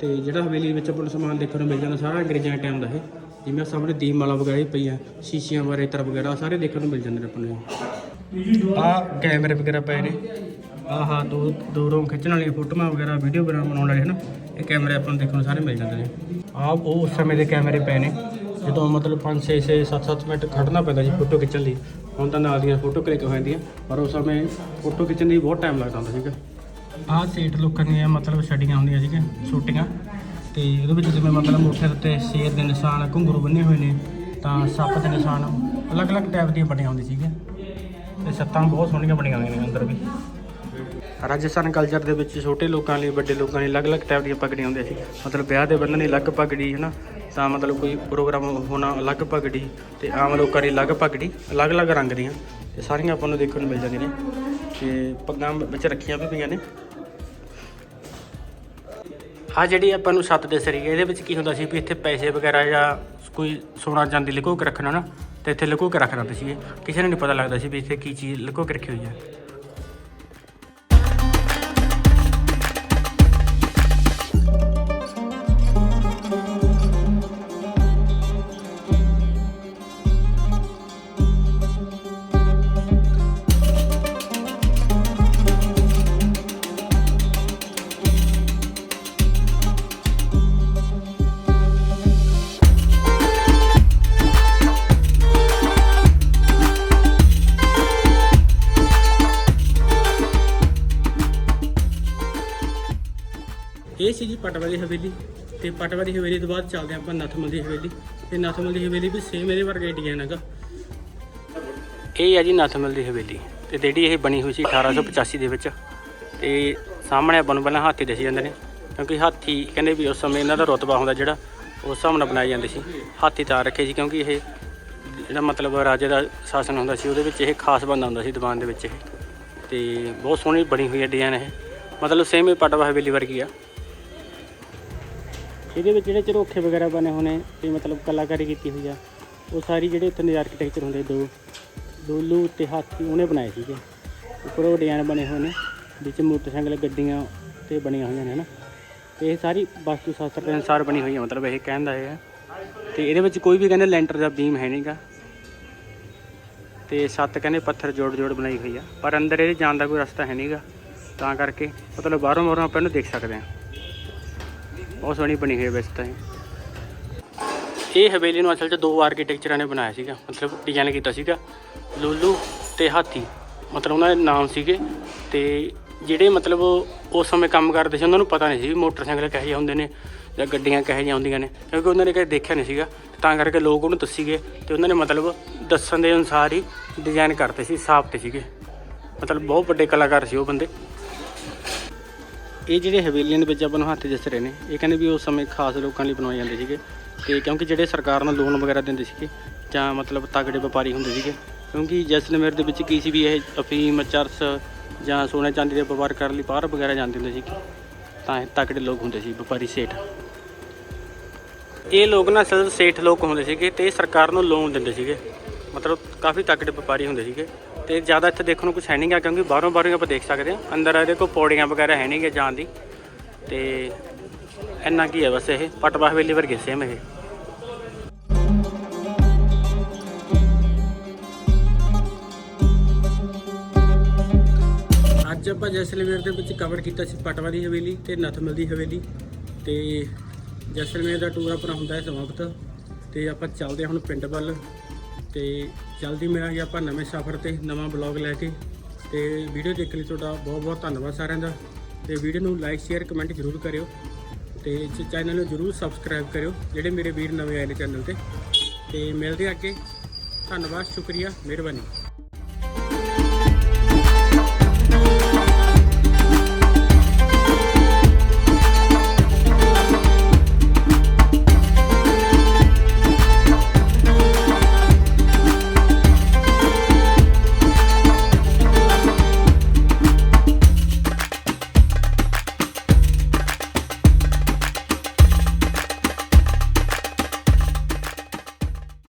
ਤੇ ਜਿਹੜਾ ਹਵੇਲੀ ਵਿੱਚ ਆਪਾਂ ਨੂੰ ਸਮਾਨ ਦੇਖਣ ਨੂੰ ਮਿਲ ਜਾਂਦਾ, ਸਾਰਾ ਅੰਗਰੇਜ਼ਾਂ ਟਾਈਮ ਦਾ ਇਹ। ਜਿਵੇਂ ਸਾਹਮਣੇ ਦੀਪਮਾਲਾ ਵਗੈਰਾ ਹੀ ਪਈ ਆ ਸ਼ੀਸ਼ੀਆਂ ਬਾਰੇ ਇਤਰ ਵਗੈਰਾ ਸਾਰੇ ਦੇਖਣ ਨੂੰ ਮਿਲ ਜਾਂਦੇ ਨੇ ਆਪਾਂ ਨੂੰ ਆ ਕੈਮਰੇ ਵਗੈਰਾ ਪਏ ਨੇ। ਆਹ ਦੋ ਦੋ ਰੋਮ ਖਿੱਚਣ ਵਾਲੀਆਂ ਫੋਟੋਆਂ ਵਗੈਰਾ ਵੀਡੀਓ ਵਗੈਰਾ ਬਣਾਉਣ ਵਾਲੇ ਹਨ, ਇਹ ਕੈਮਰੇ ਆਪਾਂ ਨੂੰ ਦੇਖਣ ਨੂੰ ਸਾਰੇ ਮਿਲ ਜਾਂਦੇ ਨੇ। ਆਹ ਉਹ ਉਸ ਸਮੇਂ ਦੇ ਕੈਮਰੇ ਪਏ ਨੇ। ਜਦੋਂ ਮਤਲਬ 5 6 6 7 7 ਮਿੰਟ ਖੜਨਾ ਪੈਂਦਾ ਜੀ ਫੋਟੋ ਖਿੱਚਣ ਲਈ ਹੁਣ ਤਾਂ ਨਾਲ ਦੀਆਂ ਫੋਟੋ ਕਲਿੱਕ ਹੋ ਜਾਂਦੀਆਂ ਪਰ ਉਸ ਸਮੇਂ ਫੋਟੋ ਖਿੱਚਣ ਲਈ ਬਹੁਤ ਟਾਈਮ ਲੱਗਦਾ ਹੁੰਦਾ ਸੀਗਾ। ਆਹ ਸੀਟ ਲੋਕਾਂ ਦੀਆਂ ਮਤਲਬ ਛੱਡੀਆਂ ਹੁੰਦੀਆਂ ਸੀਗੀਆਂ ਛੋਟੀਆਂ ਤੇ ਉਹਦੇ ਵਿੱਚ ਜਿਵੇਂ ਮਤਲਬ ਦੇ ਉੱਤੇ ਸ਼ੇਰ ਦੇ ਨਿਸ਼ਾਨ ਘੁੰਗਰੂ ਬੰਨੇ ਹੋਏ ਨੇ ਤਾਂ ਸੱਪ ਦੇ ਨਿਸ਼ਾਨ ਅਲੱਗ-ਅਲੱਗ ਟਾਈਪ ਦੀਆਂ ਬਣੀਆਂ ਹੁੰਦੀਆਂ ਸੀਗੀਆਂ। ਤੇ ਸੱਤਾਂ ਬਹੁਤ ਸੋਹਣੀਆਂ ਬਣੀਆਂ ਹੋਈਆਂ ਨੇ ਅੰਦਰ ਵੀ। ਰਾਜਸਥਾਨ ਕਲਚਰ ਦੇ ਵਿੱਚ ਛੋਟੇ ਲੋਕਾਂ ਲਈ ਵੱਡੇ ਲੋਕਾਂ ਲਈ ਅਲੱਗ-ਅਲੱਗ ਟਾਈਪ ਦੀਆਂ ਪਗੜੀਆਂ ਹੁੰਦੀਆਂ ਸੀ। ਮਤਲਬ ਵਿਆਹ ਦੇ ਬੰਨ੍ਹਣ ਲਈ ਅਲੱਗ ਪਗੜੀ ਹੈ ਨਾ ਤਾਂ ਮਤਲਬ ਕੋਈ ਪ੍ਰੋਗਰਾਮ ਹੋਣਾ ਅਲੱਗ ਪਗੜੀ ਤੇ ਆਮ ਲੋਕਾਂ ਦੀ ਅਲੱਗ ਪਗੜੀ, ਅਲੱਗ-ਅਲੱਗ ਰੰਗ ਦੀਆਂ ਤੇ ਸਾਰੀਆਂ ਆਪਾਂ ਨੂੰ ਦੇਖਣ ਨੂੰ ਮਿਲ ਜਾਂਦੀਆਂ ਨੇ ਤੇ ਪੱਗਾਂ ਵਿੱਚ ਰੱਖੀਆਂ ਵੀ ਪਈਆਂ ਨੇ। ਆ ਜਿਹੜੀ ਆਪਾਂ ਨੂੰ ਛੱਤ ਦੇ ਸਰੀਏ, ਇਹਦੇ ਵਿੱਚ ਕੀ ਹੁੰਦਾ ਸੀ ਵੀ ਇੱਥੇ ਪੈਸੇ ਵਗੈਰਾ ਜਾਂ ਕੋਈ ਸੋਨਾ ਚਾਂਦੀ ਲੁਕੋ ਕੇ ਰੱਖਣਾ ਨਾ, ਤੇ ਇੱਥੇ ਲੁਕੋ ਕੇ ਰੱਖ ਦਿੰਦੇ ਸੀਗੇ ਕਿਸੇ ਨੂੰ ਨਹੀਂ ਪਤਾ ਲੱਗਦਾ ਸੀ ਵੀ ਇੱਥੇ ਕੀ ਚੀਜ਼ ਲੁਕੋ ਕੇ ਰੱਖੀ ਹੋਈ ਹੈ। ਇਹ ਸੀ ਜੀ ਪਟਵਾਰੀ ਹਵੇਲੀ ਤੇ ਪਟਵਾਰੀ ਹਵੇਲੀ ਤੋਂ ਬਾਅਦ ਚੱਲਦੇ ਹਾਂ ਆਪਾਂ ਨਥਮਲ ਦੀ ਹਵੇਲੀ ਤੇ ਨਥਮਲ ਦੀ ਹਵੇਲੀ ਵੀ ਸੇਮ ਇਹਦੇ ਵਰਗਾ ਡਿਜ਼ਾਈਨ ਹੈਗਾ। ਇਹ ਆ ਜੀ ਨਥਮਲ ਦੀ ਹਵੇਲੀ ਤੇ ਜਿਹੜੀ ਇਹ ਬਣੀ ਹੋਈ ਸੀ 1885 ਦੇ ਵਿੱਚ ਤੇ ਸਾਹਮਣੇ ਆਪਾਂ ਨੂੰ ਪਹਿਲਾਂ ਹਾਥੀ ਦਿਸ ਜਾਂਦੇ ਨੇ ਕਿਉਂਕਿ ਹਾਥੀ ਕਹਿੰਦੇ ਵੀ ਉਸ ਸਮੇਂ ਇਹਨਾਂ ਦਾ ਰੁਤਬਾ ਹੁੰਦਾ ਜਿਹੜਾ ਉਸ ਹਿਸਾਬ ਨਾਲ ਬਣਾਏ ਜਾਂਦੇ ਸੀ। ਹਾਥੀ ਤਾਂ ਰੱਖੇ ਸੀ ਕਿਉਂਕਿ ਇਹ ਜਿਹੜਾ ਮਤਲਬ ਰਾਜੇ ਦਾ ਸ਼ਾਸਨ ਹੁੰਦਾ ਸੀ ਉਹਦੇ ਵਿੱਚ ਇਹ ਖਾਸ ਬੰਦਾ ਹੁੰਦਾ ਸੀ ਦੀਵਾਨ ਦੇ ਵਿੱਚ ਇਹ ਤੇ ਬਹੁਤ ਸੋਹਣੀ ਬਣੀ ਹੋਈ ਹੈ ਡਿਜ਼ਾਈਨ ਇਹ। ਮਤਲਬ ਸੇਮ ਹੀ ਪਟਵਾ ਹਵੇਲੀ ਵਰਗੀ ਆ। ਇਹਦੇ ਵਿੱਚ ਜਿਹੜੇ ਝਰੋਖੇ ਵਗੈਰਾ ਬਣੇ ਹੋਏ ਨੇ ਤੇ ਮਤਲਬ ਕਲਾਕਾਰੀ ਕੀਤੀ ਹੋਈ ਆ, ਉਹ ਸਾਰੀ ਜਿਹੜੇ ਇੱਥੇ ਦੇ ਆਰਕੀਟੈਕਚਰ ਹੁੰਦੇ, ਦੋ ਡੋਲੂ ਤੇ ਹਾਥੀ ਉਹਨੇ ਬਣਾਏ ਸੀਗੇ। ਉੱਪਰ ਉਹ ਡਿਜ਼ਾਈਨ ਬਣੇ ਹੋਏ ਨੇ, ਵਿੱਚ ਮੋਟਰਸਾਈਕਲ, ਗੱਡੀਆਂ ਤੇ ਬਣੀਆਂ ਹੋਈਆਂ ਨੇ ਨਾ ਤੇ ਇਹ ਸਾਰੀ ਵਾਸਤੂ ਸ਼ਾਸਤਰ ਦੇ ਅਨੁਸਾਰ ਬਣੀ ਹੋਈ ਹੈ ਮਤਲਬ ਇਹ ਕਹਿਣ ਦਾ ਇਹ ਹੈ ਤੇ ਇਹਦੇ ਵਿੱਚ ਕੋਈ ਵੀ ਕਹਿੰਦੇ ਲੈਂਟਰ ਜਾਂ ਬੀਮ ਹੈ ਨਹੀਂਗਾ। ਤੇ ਸੱਤ ਕਹਿੰਦੇ ਪੱਥਰ ਜੋੜ ਜੋੜ ਬਣਾਈ ਹੋਈ ਆ, ਪਰ ਅੰਦਰ ਇਹਦੇ ਜਾਣ ਦਾ ਕੋਈ ਰਸਤਾ ਹੈ ਨਹੀਂਗਾ। ਤਾਂ ਕਰਕੇ ਮਤਲਬ ਬਾਹਰੋਂ ਬਾਹਰੋਂ ਆਪਾਂ ਇਹਨੂੰ ਦੇਖ ਸਕਦੇ ਹਾਂ ਬਹੁਤ ਸੋਹਣੀ ਬਣੀ ਹੋਈ ਵੈਸੇ ਤਾਂ ਇਹ। ਹਵੇਲੀ ਨੂੰ ਅਸਲ 'ਚ ਦੋ ਆਰਕੀਟੈਕਚਰਾਂ ਨੇ ਬਣਾਇਆ ਸੀਗਾ, ਮਤਲਬ ਡਿਜ਼ਾਈਨ ਕੀਤਾ ਸੀਗਾ, ਲੂਲੂ ਤੇ ਹਾਥੀ। ਮਤਲਬ ਉਹਨਾਂ ਦੇ ਨਾਮ ਸੀਗੇ ਤੇ ਜਿਹੜੇ ਮਤਲਬ ਉਸ ਸਮੇਂ ਕੰਮ ਕਰਦੇ ਸੀ, ਉਹਨਾਂ ਨੂੰ ਪਤਾ ਨਹੀਂ ਸੀ ਵੀ ਮੋਟਰਸਾਈਕਲ ਕਿਹੋ ਜਿਹੇ ਹੁੰਦੇ ਨੇ ਜਾਂ ਗੱਡੀਆਂ ਕਿਹੋ ਜਿਹੀਆਂ ਹੁੰਦੀਆਂ ਨੇ, ਕਿਉਂਕਿ ਉਹਨਾਂ ਨੇ ਕਦੇ ਦੇਖਿਆ ਨਹੀਂ ਸੀਗਾ। ਤਾਂ ਕਰਕੇ ਲੋਕ ਉਹਨੂੰ ਦੱਸੀ ਗਏ ਤੇ ਉਹਨਾਂ ਨੇ ਮਤਲਬ ਦੱਸਣ ਦੇ ਅਨੁਸਾਰ ਹੀ ਡਿਜ਼ਾਈਨ ਕਰਤੇ ਸੀ ਸਾਫ਼ ਤੇ ਸੀਗੇ। ਮਤਲਬ ਬਹੁਤ ਵੱਡੇ ਕਲਾਕਾਰ ਸੀ ਉਹ ਬੰਦੇ। ਇਹ ਜਿਹੜੇ ਹਵੇਲੀਆਂ ਦੇ ਵਿੱਚ ਆਪਾਂ ਨੂੰ ਹੱਥ ਦਿਸ ਰਹੇ ਨੇ, ਇਹ ਕਹਿੰਦੇ ਵੀ ਉਸ ਸਮੇਂ ਖਾਸ ਲੋਕਾਂ ਲਈ ਬਣਾਏ ਜਾਂਦੇ ਸੀਗੇ ਤੇ ਕਿਉਂਕਿ ਜਿਹੜੇ ਸਰਕਾਰ ਨੂੰ ਲੋਨ ਵਗੈਰਾ ਦਿੰਦੇ ਸੀਗੇ ਜਾਂ ਮਤਲਬ ਤਗੜੇ ਵਪਾਰੀ ਹੁੰਦੇ ਸੀਗੇ, ਕਿਉਂਕਿ ਜੈਸਲਮੇਰ ਦੇ ਵਿੱਚ ਕੀ ਸੀ ਵੀ ਇਹ ਅਫੀਮ, ਚਰਸ ਜਾਂ ਸੋਨਾ ਚਾਂਦੀ ਦੇ ਵਪਾਰ ਕਰਨ ਲਈ ਬਾਹਰ ਵਗੈਰਾ ਜਾਂਦੇ ਹੁੰਦੇ ਸੀ ਤਾਂ ਇਹ ਤਗੜੇ ਲੋਕ ਹੁੰਦੇ ਸੀ, ਵਪਾਰੀ ਸੇਠ। ਇਹ ਲੋਕ ਨਾ ਅਸਲ ਸੇਠ ਲੋਕ ਹੁੰਦੇ ਸੀਗੇ ਤੇ ਸਰਕਾਰ ਨੂੰ ਲੋਨ ਦਿੰਦੇ ਸੀਗੇ, ਮਤਲਬ ਕਾਫੀ ਤਕੜੇ ਵਪਾਰੀ ਹੁੰਦੇ ਸੀਗੇ। ਤੇ ਜ਼ਿਆਦਾ ਇੱਥੇ ਦੇਖਣ ਨੂੰ ਕੁਝ ਹੈ ਨਹੀਂਗਾ ਕਿਉਂਕਿ ਬਾਹਰੋਂ ਬਾਹਰੋਂ ਹੀ ਆਪਾਂ ਦੇਖ ਸਕਦੇ ਹਾਂ। ਅੰਦਰ ਇਹਦੇ ਕੋਲ ਪੌੜੀਆਂ ਵਗੈਰਾ ਹੈ ਨਹੀਂਗੇ ਜਾਣ ਦੀ। ਤੇ ਇੰਨਾ ਕੀ ਹੈ ਬਸ ਇਹ ਪਟਵਾ ਹਵੇਲੀ ਵਰਗੇ ਸੇਮ ਇਹ। ਅੱਜ ਆਪਾਂ ਜੈਸਲਮੇਰ ਦੇ ਵਿੱਚ ਕਵਰ ਕੀਤਾ ਸੀ ਪਟਵਾ ਦੀ ਹਵੇਲੀ ਤੇ ਨਥਮਲ ਦੀ ਹਵੇਲੀ। ਤੇ ਜੈਸਲਮੇਰ ਦਾ ਟੂਰ ਆਪਣਾ ਹੁੰਦਾ ਹੈ ਸਮਾਪਤ। ਤੇ ਆਪਾਂ ਚੱਲਦੇ ਹਾਂ ਹੁਣ ਪਿੰਡ ਵੱਲ। ਤੇ ਜਲਦੀ ਮਿਲਾਂਗੇ ਆਪਾਂ ਨਵੇਂ ਸਫ਼ਰ ਤੇ, ਨਵਾਂ ਬਲੌਗ ਲੈ ਕੇ। ਤੇ ਵੀਡੀਓ ਦੇਖਣ ਲਈ ਤੁਹਾਡਾ ਬਹੁਤ ਬਹੁਤ ਧੰਨਵਾਦ ਸਾਰਿਆਂ ਦਾ। ਤੇ ਵੀਡੀਓ ਨੂੰ ਲਾਈਕ ਸ਼ੇਅਰ ਕਮੈਂਟ ਜ਼ਰੂਰ ਕਰਿਓ। ਤੇ ਚੈਨਲ ਨੂੰ ਜ਼ਰੂਰ ਸਬਸਕ੍ਰਾਈਬ ਕਰਿਓ, ਜਿਹੜੇ ਮੇਰੇ ਵੀਰ ਨਵੇਂ ਆਏ ਨੇ ਚੈਨਲ ਤੇ। ਤੇ ਮਿਲਦੇ ਅੱਗੇ। ਧੰਨਵਾਦ, ਸ਼ੁਕਰੀਆ, ਮਿਹਰਬਾਨੀ।